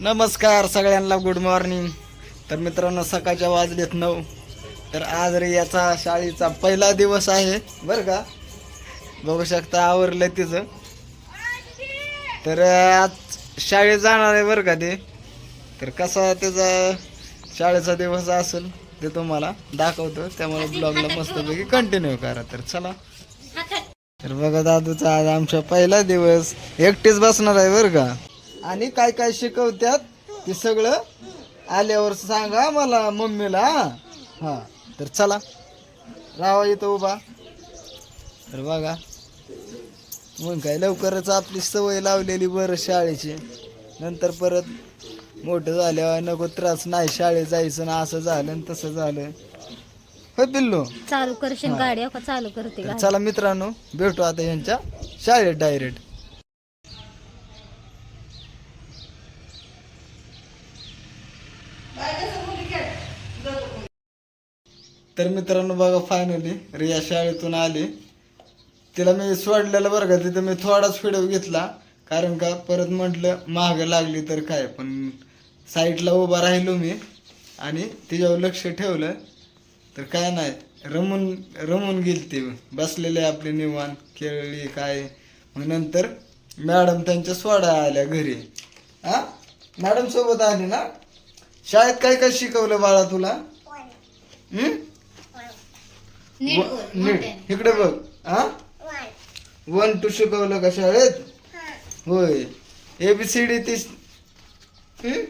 नमस्कार सगळ्यांना good morning तर मित्रांनो सकाळच्या वाजलेत नऊ. तर आज रे याचा शाळेचा पहिला दिवस आहे बरं का? बघू शकता आवरलं तिचं. तर आज शाळेत जाणार आहे बरं का ते? तर कसा त्याचा शाळेचा दिवस असेल ते तुम्हाला दाखवतो. त्यामुळे ब्लॉगला मस्तपैकी कंटिन्यू करा. तर चला. तर बघा दादूचा आज आमचा पहिला दिवस. एकटीच बसणार आहे बरं का? आणि काय काय शिकवत्यात ते सगळं आल्यावर सांगा मला मम्मीला. हा? हा तर चला. राहा इथं उभा. तर बघा. मग काय लवकरच आपली सवय लावलेली बरं शाळेची. नंतर परत मोठं झाल्यावर नको त्रास नाही शाळेत जायचं ना असं झालं आणि तसं झालं. होय पिल्लू? चालू करशील गाडी चालू करते तर चला मित्रांनो भेटू आता यांच्या शाळेत डायरेक्ट तर मित्रांनो बघा फायनली रिया शाळेतून आली. तिला मी सोडलेलं बरं का तिथं मी थोडाच व्हिडिओ घेतला. कारण का परत म्हटलं महाग लागली तर काय? पण साईडला उभा राहिलो मी आणि तिच्यावर लक्ष ठेवलं. तर काय नाही रमून रमून गेली ती बसलेले आपले निवान खेळली काय? मग नंतर मॅडम त्यांच्या सोडा आल्या घरी. हा मॅडम सोबत आली ना? शाळेत काय काय शिकवलं बाळा तुला? हम्म? व- नीट. इकडे बघ हा? वन टू शिकवलं का शाळेत होय. एबीसीडी तीस हम्म?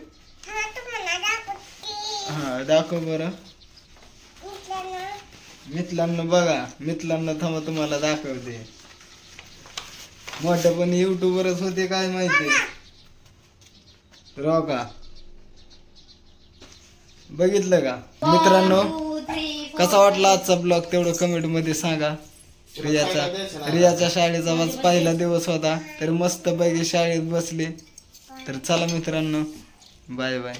हा दाखव बरं. मिथलांना बघा. मिथलांना थांबा तुम्हाला दाखवते. मोठं पण युट्यूबवरच होते काय माहिती? राव का? बघितलं का? मित्रांनो कसा वाटला आजचा ब्लॉग तेवढं कमेंटमध्ये सांगा. रियाचा रियाच्या शाळेचा आज पहिला दिवस होता तर मस्त पैकी शाळेत बसले. तर चला मित्रांनो बाय बाय